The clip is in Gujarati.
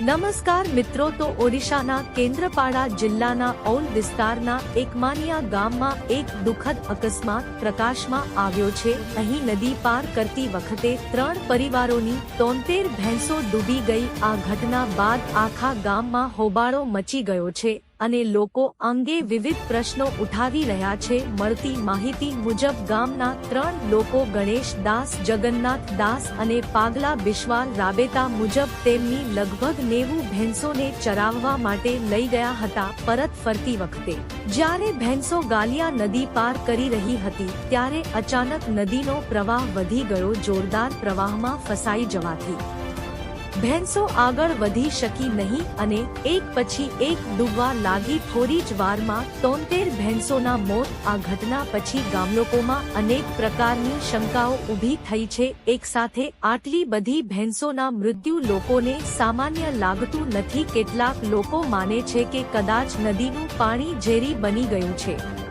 નમસ્કાર મિત્રો, તો ઓડિશાના કેન્દ્રપાડા જિલ્લાના ઔલ વિસ્તારના એકમાનિયા ગામમાં એક દુઃખદ અકસ્માત પ્રકાશમાં આવ્યો છે. અહીં નદી પાર કરતી વખતે ત્રણ પરિવારોની તોતેર ભેંસો ડૂબી ગઈ. આ ઘટના બાદ આખા ગામમાં હોબાળો મચી ગયો છે. અને લોકો અંગે વિવિધ પ્રશ્નો ઉઠાવી રહ્યા છે. મળતી માહિતી મુજબ ગામના ત્રણ લોકો ગણેશ દાસ, જગન્નાથ દાસ અને પાગલા બિશ્વાલ રાબેતા મુજબ તેમની લગભગ નેવું ભેંસોને ચરાવવા માટે લઈ ગયા હતા પરત ફરતી વખતે. જ્યારે ભેંસો ગાલિયા નદી પાર કરી રહી હતી, ત્યારે અચાનક નદીનો પ્રવાહ વધી ગયો. જોરદાર પ્રવાહમાં ફસાઈ જવાથી ભેંસો આગળ વધી શકી નહીં અને એક પછી એક ડૂબવા લાગી થોડી જ વારમાં તોતેર ભેંસોના મોત. આ ઘટના પછી ગામલોકોમાં અનેક પ્રકારની શંકાઓ ઊભી થઈ છે. એક સાથે આટલી બધી ભેંસોના મૃત્યુ લોકોને સામાન્ય લાગતું નથી. કેટલાક લોકો માને છે કે કદાચ નદીનું પાણી ઝેરી બની ગયું છે.